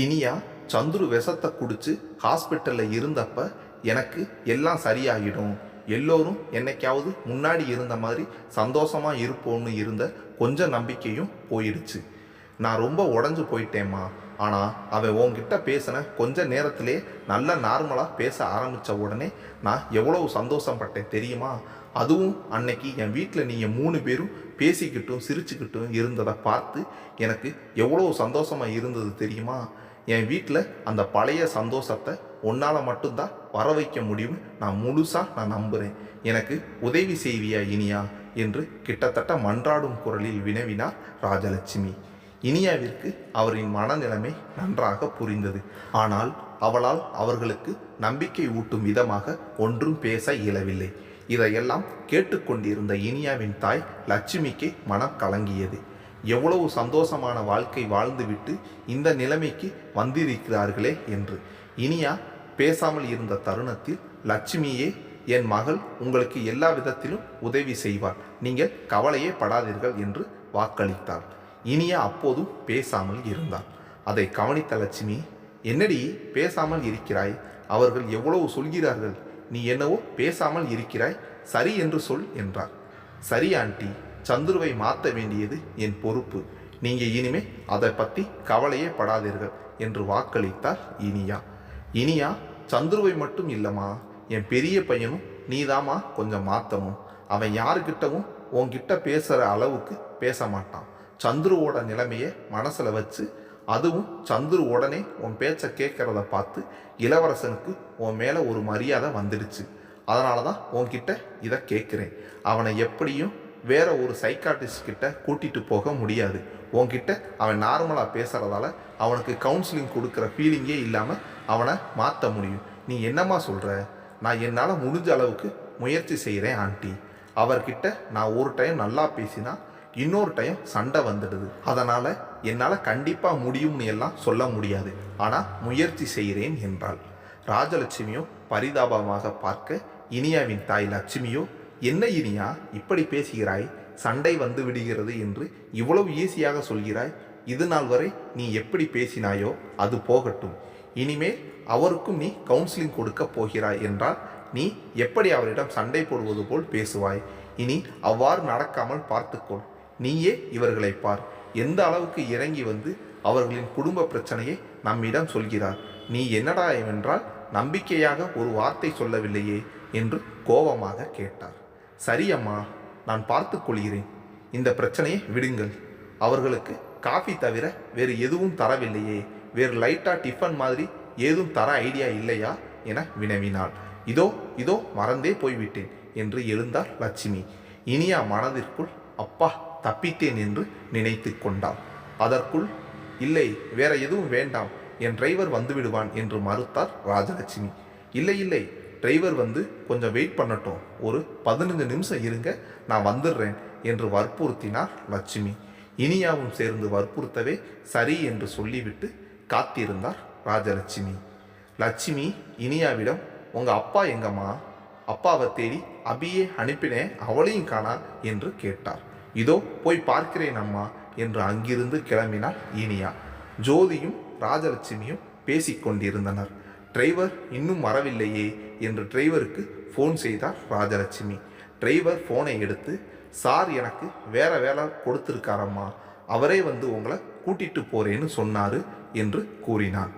இனியா சந்துரு விஷத்தை குடிச்சு ஹாஸ்பிட்டலில் இருந்தப்ப எனக்கு எல்லாம் சரியாகிடும் எல்லோரும் என்னைக்காவது முன்னாடி இருந்த மாதிரி சந்தோஷமாக இருப்போம்னு இருந்த கொஞ்சம் நம்பிக்கையும் போயிடுச்சு. நான் ரொம்ப உடஞ்சு போயிட்டேம்மா. ஆனால் அவன் உன்கிட்ட பேசின கொஞ்ச நேரத்திலே நல்ல நார்மலாக பேச ஆரம்பித்த உடனே நான் எவ்வளவு சந்தோஷப்பட்டேன் தெரியுமா? அதுவும் அன்னைக்கு என் வீட்டில் நீங்கள் மூணு பேரும் பேசிக்கிட்டும் சிரிச்சுக்கிட்டும் இருந்ததை பார்த்து எனக்கு எவ்வளோ சந்தோஷமாக இருந்தது தெரியுமா? என் வீட்டில் அந்த பழைய சந்தோஷத்தை உன்னால் மட்டும்தான் வர வைக்க முடியும் நான் முழுசாக நான் நம்புகிறேன் எனக்கு உதவி செய்வியா இனியா? என்று கிட்டத்தட்ட மன்றாடும் குரலில் வினவினார் ராஜலட்சுமி. இனியாவிற்கு அவரின் மனநிலைமை நன்றாக புரிந்தது. ஆனால் அவளால் அவர்களுக்கு நம்பிக்கை ஊட்டும் விதமாக ஒன்றும் பேச இயலவில்லை. இதையெல்லாம் கேட்டுக்கொண்டிருந்த இனியாவின் தாய் லட்சுமிக்கு மனம் கலங்கியது. எவ்வளவு சந்தோஷமான வாழ்க்கை வாழ்ந்துவிட்டு இந்த நிலைமைக்கு வந்திருக்கிறார்களே என்று. இனியா பேசாமல் இருந்த தருணத்தில் லட்சுமியே என் மகள் உங்களுக்கு எல்லா விதத்திலும் உதவி செய்வாள். நீங்கள் கவலையே படாதீர்கள் என்று வாக்களித்தாள். இனியா அப்போதும் பேசாமல் இருந்தாள். அதை கவனித்த லட்சுமி என்னடி பேசாமல் இருக்கிறாய்? அவர்கள் எவ்வளவு சொல்கிறார்கள்? நீ என்னவோ பேசாமல் இருக்கிறாய்? சரி என்று சொல் என்றார் சரி ஆண்டி. சந்துருவை மாற்ற வேண்டியது என் பொறுப்பு. நீங்கள் இனிமே அதை பற்றி கவலையே படாதீர்கள் என்று வாக்களித்தார் இனியா. இனியா சந்துருவை மட்டும் இல்லைம்மா. என் பெரிய பையனும் நீதாம்மா கொஞ்சம் மாற்றணும் அவன் யாருக்கிட்டவும் உன்கிட்ட பேசுகிற அளவுக்கு பேச மாட்டான். சந்துருவோட நிலைமையை மனசில் வச்சு அதுவும் சந்துரு உடனே உன் பேச்சை கேட்குறத பார்த்து இளவரசனுக்கு உன் மேலே ஒரு மரியாதை வந்துடுச்சு. அதனால தான் உன்கிட்ட இதை கேட்குறேன். அவனை எப்படியும் வேற ஒரு சைக்காட்டிஸ்ட் கிட்ட கூட்டிட்டு போக முடியாது. உன்கிட்ட அவன் நார்மலாக பேசுகிறதால அவனுக்கு கவுன்சிலிங் கொடுக்குற ஃபீலிங்கே இல்லாமல் அவனை மாற்ற முடியும். நீ என்னம்மா சொல்கிற நான் என்னால் முடிஞ்ச அளவுக்கு முயற்சி செய்கிறேன் ஆண்டி. அவர்கிட்ட நான் ஒரு டைம் நல்லா பேசினா இன்னொரு டைம் சண்டை வந்துடுது. அதனால் என்னால் கண்டிப்பாக முடியும்னு எல்லாம் சொல்ல முடியாது. ஆனால் முயற்சி செய்கிறேன் என்றாள். ராஜலட்சுமியோ பரிதாபமாக பார்க்க இனியாவின் தாய் லட்சுமியோ என்ன இனியா இப்படி பேசுகிறாய்? சண்டை வந்து விடுகிறது என்று இவ்வளவு ஈஸியாக சொல்கிறாய்? இது நாள் வரை நீ எப்படி பேசினாயோ அது போகட்டும். இனிமேல் அவருக்கும் நீ கவுன்சிலிங் கொடுக்க போகிறாய் என்றால் நீ எப்படி அவரிடம் சண்டை போடுவது போல் பேசுவாய்? இனி அவ்வாறு நடக்காமல் பார்த்துக்கொள். நீயே இவர்களை பார். எந்த அளவுக்கு இறங்கி வந்து அவர்களின் குடும்ப பிரச்சனையை நம்மிடம் சொல்கிறார்? நீ என்னடா என்றால் நம்பிக்கையாக ஒரு வார்த்தை சொல்லவில்லையே என்று கோபமாக கேட்டார். சரி அம்மா நான் பார்த்து கொள்கிறேன். இந்த பிரச்சனையை விடுங்கள். அவர்களுக்கு காஃபி தவிர வேறு எதுவும் தரவில்லையே. வேறு லைட்டாக டிஃபன் மாதிரி ஏதும் தர ஐடியா இல்லையா? என வினவினாள். இதோ இதோ மறந்தே போய்விட்டேன் என்று எழுந்தார் லட்சுமி. இனியா மனதிற்குள் அப்பா தப்பித்தேன் என்று நினைத்து கொண்டாள். அதற்குள்? இல்லை வேற எதுவும் வேண்டாம். என் டிரைவர் வந்துவிடுவான் என்று மறுத்தார் ராஜலட்சுமி. இல்லை இல்லை. டிரைவர் வந்து கொஞ்சம் வெயிட் பண்ணட்டும். ஒரு பதினஞ்சு நிமிஷம் இருங்க நான் வந்துடுறேன் என்று வற்புறுத்தினார் லட்சுமி. இனியாவும் சேர்ந்து வற்புறுத்தவே சரி என்று சொல்லிவிட்டு காத்திருந்தார் ராஜலட்சுமி. லட்சுமி இனியாவிடம் உங்கள் அப்பா எங்கம்மா? அப்பாவை தேடி அபியே அனுப்பினேன் அவளையும் காணா என்று கேட்டார். இதோ போய் பார்க்கிறேன் அம்மா என்று அங்கிருந்து கிளம்பினார் இனியா. ஜோதியும் ராஜலட்சுமியும் பேசிக்கொண்டிருந்தனர். டிரைவர் இன்னும் வரவில்லையே என்று டிரைவருக்கு ஃபோன் செய்தார் ராஜலட்சுமி. டிரைவர் ஃபோனை எடுத்து சார் எனக்கு வேற வேலை கொடுத்துருக்காரம்மா. அவரே வந்து உங்களை கூட்டிட்டு போகிறேன்னு சொன்னார் என்று கூறினார்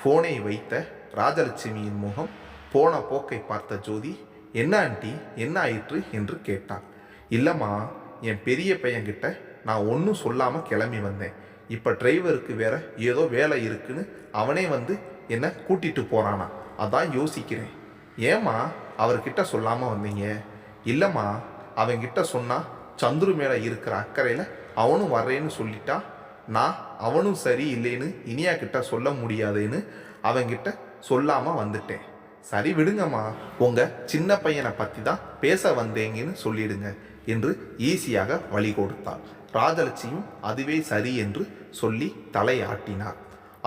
ஃபோனை வைத்த ராஜலட்சுமியின் முகம் போன போக்கை பார்த்த ஜோதி என்ன ஆண்டி என்ன ஆயிற்று? என்று கேட்டார் இல்லைம்மா என் பெரிய பையன்கிட்ட நான் ஒன்றும் சொல்லாமல் கிளம்பி வந்தேன். இப்போ டிரைவருக்கு வேற ஏதோ வேலை இருக்குன்னு அவனே வந்து என்னை கூட்டிகிட்டு போகிறானா அதான் யோசிக்கிறேன். ஏம்மா அவர்கிட்ட சொல்லாமல் வந்தீங்க? இல்லைம்மா அவங்கிட்ட சொன்னால் சந்துரு மேலே இருக்கிற அக்கறையில் அவனும் வர்றேன்னு சொல்லிட்டா? நான் அவனும் சரி இல்லைன்னு இனியா கிட்ட சொல்ல முடியாதுன்னு அவன்கிட்ட சொல்லாமல் வந்துட்டேன். சரி விடுங்கம்மா உங்கள் சின்ன பையனை பற்றி தான் பேச வந்தேங்கன்னு சொல்லிடுங்க என்று ஈஸியாக வழி கொடுத்தாள். ராஜலட்சுமியும் அதுவே சரி என்று சொல்லி தலையாட்டினார்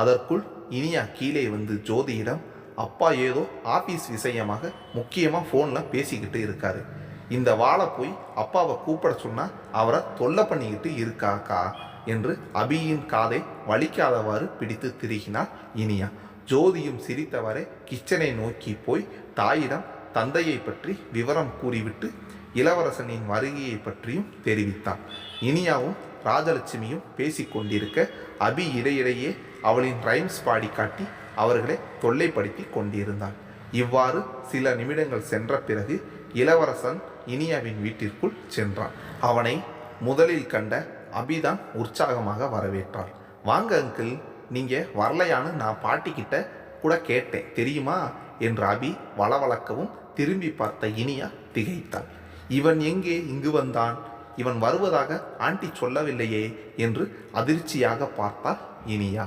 அதற்குள் இனியா கீழே வந்து ஜோதியிடம் அப்பா ஏதோ ஆபீஸ் விஷயமாக முக்கியமாக ஃபோனில் பேசிக்கிட்டு இருக்காரு. இந்த வாழை போய் அப்பாவை கூப்பிட சொன்னால் அவரை தொல்லை பண்ணிக்கிட்டு இருக்காக்கா? என்று அபியின் காதை வலிக்காதவாறு பிடித்து திரிகினார் இனியா. ஜோதியும் சிரித்தவரை கிச்சனை நோக்கி போய் தாயிடம் தந்தையை பற்றி விவரம் கூறிவிட்டு இளவரசனின் வருகையை பற்றியும் தெரிவித்தான். இனியாவும் ராஜலட்சுமியும் பேசிக்கொண்டிருக்க அபி இடையிடையே அவளின் ரைம்ஸ் பாடி காட்டி அவர்களை தொல்லைப்படுத்தி கொண்டிருந்தான். இவ்வாறு சில நிமிடங்கள் சென்ற பிறகு இளவரசன் இனியாவின் வீட்டிற்குள் சென்றான். அவனை முதலில் கண்ட அபிதான் உற்சாகமாக வரவேற்றாள். வாங்க அங்கிள். நீங்கள் வரலையான்னு நான் பாட்டிக்கிட்ட கூட கேட்டேன். தெரியுமா? என்று அபி வளவளக்கவும் திரும்பி பார்த்த இனியா திகைத்தாள். இவன் எங்கே? இங்கு வந்தான். இவன் வருவதாக ஆண்டி சொல்லவில்லையே என்று அதிர்ச்சியாக பார்த்தாள் இனியா.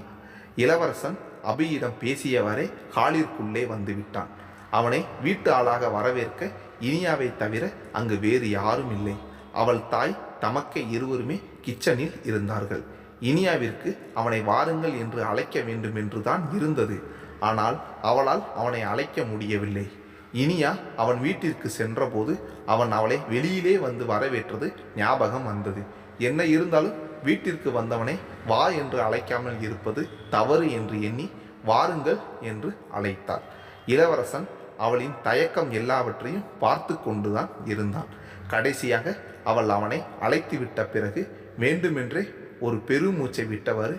இளவரசன் அபியிடம் பேசியவரே ஹாலிற்குள்ளே வந்துவிட்டான். அவனை வீட்டு ஆளாக வரவேற்க இனியாவை தவிர அங்கு வேறு யாரும் இல்லை. அவள் தாய் தமக்கை இருவருமே கிச்சனில் இருந்தார்கள். இனியாவிற்கு அவனை வாருங்கள் என்று அழைக்க வேண்டும் என்றுதான் இருந்தது. ஆனால் அவளால் அவனை அழைக்க முடியவில்லை. இனியா அவன் வீட்டிற்கு சென்றபோது அவன் அவளை வெளியிலே வந்து வரவேற்றது ஞாபகம் வந்தது. என்ன இருந்தாலும் வீட்டிற்கு வந்தவனை வா என்று அழைக்காமல் இருப்பது தவறு என்று எண்ணி வாருங்கள் என்று அழைத்தார் இளவரசன் அவளின் தயக்கம் எல்லாவற்றையும் பார்த்து கொண்டுதான் இருந்தான். கடைசியாக அவள் அவனை அழைத்து விட்ட பிறகு வேண்டுமென்றே ஒரு பெருமூச்சை விட்டவாறு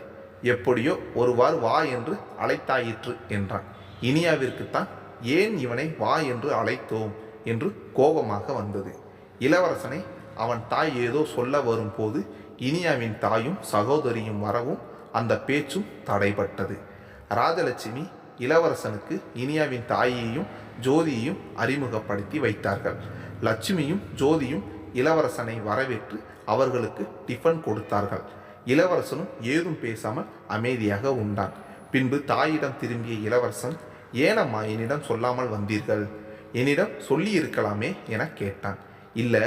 எப்படியோ ஒருவாறு வா என்று அழைத்தாயிற்று என்றான். இனியாவிற்குத்தான் ஏன் இவனை வா என்று அழைத்தோம் என்று கோபமாக வந்தது. இளவரசனை அவன் தாய் ஏதோ சொல்ல வரும்போது இனியாவின் தாயும் சகோதரியும் வரவும் அந்த பேச்சும் தடைப்பட்டது ராஜலட்சுமி இளவரசனுக்கு இனியாவின் தாயையும் ஜோதியையும் அறிமுகப்படுத்தி வைத்தார்கள். லட்சுமியும் ஜோதியும் இளவரசனை வரவேற்று அவர்களுக்கு டிஃபன் கொடுத்தார்கள். இளவரசனும் ஏதும் பேசாமல் அமைதியாக உண்டான். பின்பு தாயிடம் திரும்பிய இளவரசன் ஏனம்மா என்னிடம் சொல்லாமல் வந்தீர்கள்? என்னிடம் சொல்லியிருக்கலாமே என கேட்டான். இல்லை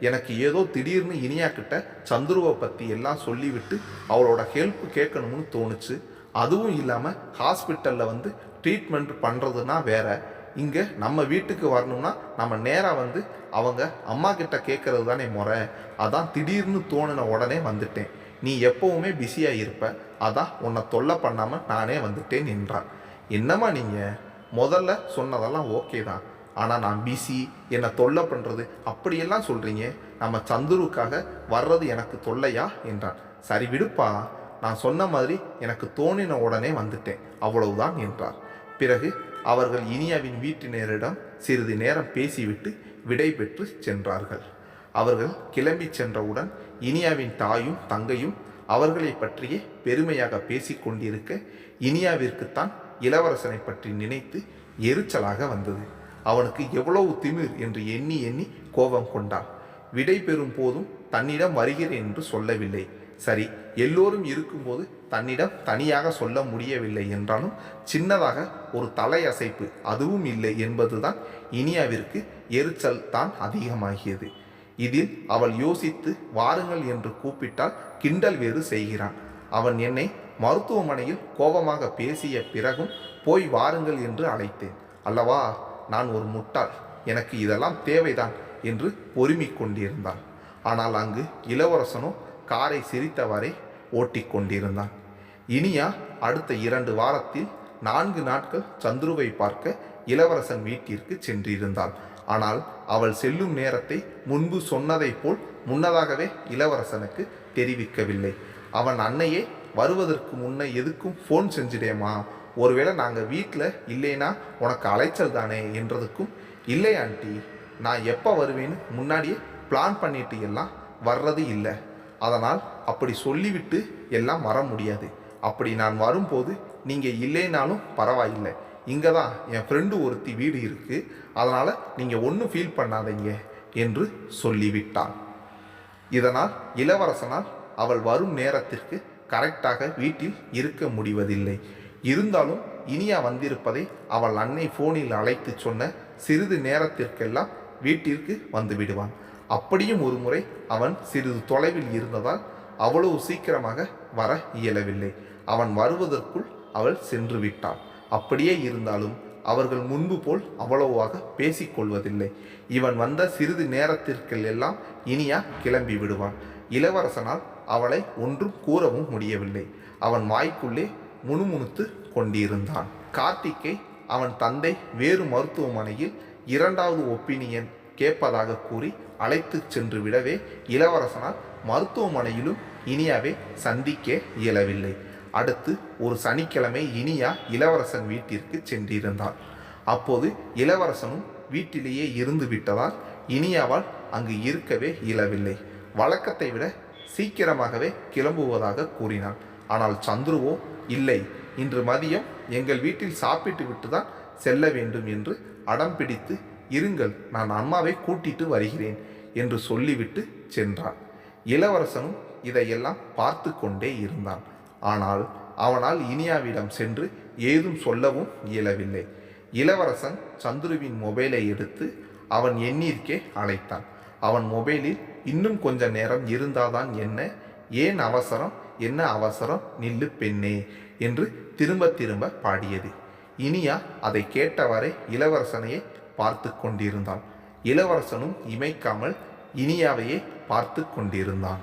எனக்கு ஏதோ திடீர்னு இனியா கிட்ட சந்துருவை பற்றி எல்லாம் சொல்லிவிட்டு அவளோட ஹெல்ப் கேட்கணும்னு தோணுச்சு. அதுவும் இல்லாமல் ஹாஸ்பிட்டலில் வந்து ட்ரீட்மெண்ட் பண்ணுறதுனா வேற. இங்கே நம்ம வீட்டுக்கு வரணும்னா நம்ம நேராக வந்து அவங்க அம்மா கிட்ட கேட்கறது தானே முறை. அதான் திடீர்னு தோணுன உடனே வந்துட்டேன். நீ எப்போவுமே பிஸியாக இருப்ப. அதான் உன்னை தொல்லை பண்ணாமல் நானே வந்துட்டேன் நின்றான் என்னம்மா நீங்கள் முதல்ல சொன்னதெல்லாம் ஓகே தான். ஆனால் நான் பிஸி என்னை தொல்லை பண்ணுறது அப்படியெல்லாம் சொல்கிறீங்க நம்ம சந்துருக்காக வர்றது எனக்கு தொல்லையா? என்றான். சரி விடுப்பா நான் சொன்ன மாதிரி எனக்கு தோணின உடனே வந்துட்டேன். அவ்வளவுதான் என்றார். பிறகு அவர்கள் இனியாவின் வீட்டினரிடம் சிறிது நேரம் பேசிவிட்டு விடை பெற்று சென்றார்கள். அவர்கள் கிளம்பி சென்றவுடன் இனியாவின் தாயும் தங்கையும் அவர்களை பற்றியே பெருமையாக பேசிக்கொண்டிருக்க இனியாவிற்குத்தான் இளவரசனை பற்றி நினைத்து எரிச்சலாக வந்தது. அவனுக்கு எவ்வளவு திமிர் என்று எண்ணி எண்ணி கோபம் கொண்டான். விடை பெறும் போதும் தன்னிடம் வருகிறேன் என்று சொல்லவில்லை. சரி எல்லோரும் இருக்கும்போது தன்னிடம் தனியாக சொல்ல முடியவில்லை என்றாலும் சின்னதாக ஒரு தலையசைப்பு அதுவும் இல்லை என்பதுதான் இனியாவிற்கு எரிச்சல் தான் அதிகமாகியது. இதில் அவள் யோசித்து வாருங்கள் என்று கூப்பிட்டால் கிண்டல் வேறு செய்கிறான். அவன் என்னை மருத்துவமனையில் கோபமாக பேசிய பிறகும் போய் வாருங்கள் என்று அழைத்தேன். அல்லவா? நான் ஒரு முட்டாள். எனக்கு இதெல்லாம் தேவைதான் என்று பொறுமை கொண்டிருந்தான். ஆனால் அங்கு இளவரசனோ காரை சிரித்தவரை ஓட்டிக் கொண்டிருந்தான். இனியா அடுத்த இரண்டு வாரத்தில் நான்கு நாட்கள் சந்துருவை பார்க்க இளவரசன் வீட்டிற்கு சென்றிருந்தாள் ஆனால் அவள் செல்லும் நேரத்தை முன்பு சொன்னதைப் போல் முன்னதாகவே இளவரசனுக்கு தெரிவிக்கவில்லை. அவன் அன்னையே வருவதற்கு முன்னே எதுக்கும் ஃபோன் செஞ்சிடேமா? ஒருவேளை நாங்கள் வீட்டில் இல்லைன்னா உனக்கு அலைச்சல் தானே என்றதுக்கும் இல்லை ஆண்டி நான் எப்போ வருவேன்னு முன்னாடியே பிளான் பண்ணிட்டு எல்லாம் வர்றது இல்லை. அதனால் அப்படி சொல்லிவிட்டு எல்லாம் வர முடியாது. அப்படி நான் வரும்போது நீங்கள் இல்லைனாலும் பரவாயில்லை. இங்கே தான் என் ஃப்ரெண்டு ஒருத்தி வீடு இருக்குது அதனால் நீங்கள் ஒன்றும் ஃபீல் பண்ணாதீங்க என்று சொல்லிவிட்டான். இதனால் இளவரசனால் அவள் வரும் நேரத்திற்கு கரெக்டாக வீட்டில் இருக்க முடிவதில்லை. இருந்தாலும் இனியா வந்திருப்பதை அவள் அன்னை ஃபோனில் அழைத்து சொன்ன சிறிது நேரத்திற்கெல்லாம் வீட்டிற்கு வந்து விடுவான். அப்படியும் ஒரு முறை அவன் சிறிது தொலைவில் இருந்ததால் அவ்வளவு சீக்கிரமாக வர இயலவில்லை. அவன் வருவதற்குள் அவள் சென்று விட்டாள் அப்படியே இருந்தாலும் அவர்கள் முன்பு போல் அவ்வளவாக பேசிக்கொள்வதில்லை. இவன் வந்த சிறிது நேரத்திற்கெல்லாம் இனியா கிளம்பி விடுவான். இளவரசனால் அவளை ஒன்றும் கூறவும் முடியவில்லை. அவன் வாய்க்குள்ளே முணுமுணுத்து கொண்டிருந்தான். கார்த்திக்கை அவன் தந்தை வேறு மருத்துவமனையில் இரண்டாவது ஒப்பீனியன் கேட்பதாக கூறி அழைத்து சென்று விடவே இளவரசனால் மருத்துவமனையிலும் இனியாவை சந்திக்க இயலவில்லை. அடுத்து ஒரு சனிக்கிழமை இனியா இளவரசன் வீட்டிற்கு சென்றிருந்தான். அப்போது இளவரசனும் வீட்டிலேயே இருந்து விட்டதால் இனியாவால் அங்கு இருக்கவே இயலவில்லை. வழக்கத்தை விட சீக்கிரமாகவே கிளம்புவதாக கூறினான். ஆனால் சந்துருவோ இல்லை இன்று மதியம் எங்கள் வீட்டில் சாப்பிட்டு விட்டு தான் செல்ல வேண்டும் என்று அடம் பிடித்து இருங்கள் நான் அம்மாவை கூட்டிட்டு வருகிறேன் என்று சொல்லிவிட்டு சென்றான். இளவரசனும் இதையெல்லாம் பார்த்து கொண்டே இருந்தான். ஆனால் அவனால் இனியாவிடம் சென்று ஏதும் சொல்லவும் இயலவில்லை. இளவரசன் சந்துருவின் மொபைலை எடுத்து அவன் எண்ணிற்கே அழைத்தான். அவன் மொபைலில் இன்னும் கொஞ்ச நேரம் இருந்தாதான் என்ன ஏன் அவசரம்? என்ன அவசரம்? நில்லு பெண்ணே என்று திரும்ப திரும்ப பாடியது. இனியா அதை கேட்டவரை இளவரசனையே பார்த்து கொண்டிருந்தான். இளவரசனும் இமைக்காமல் இனியாவையே பார்த்து கொண்டிருந்தான்.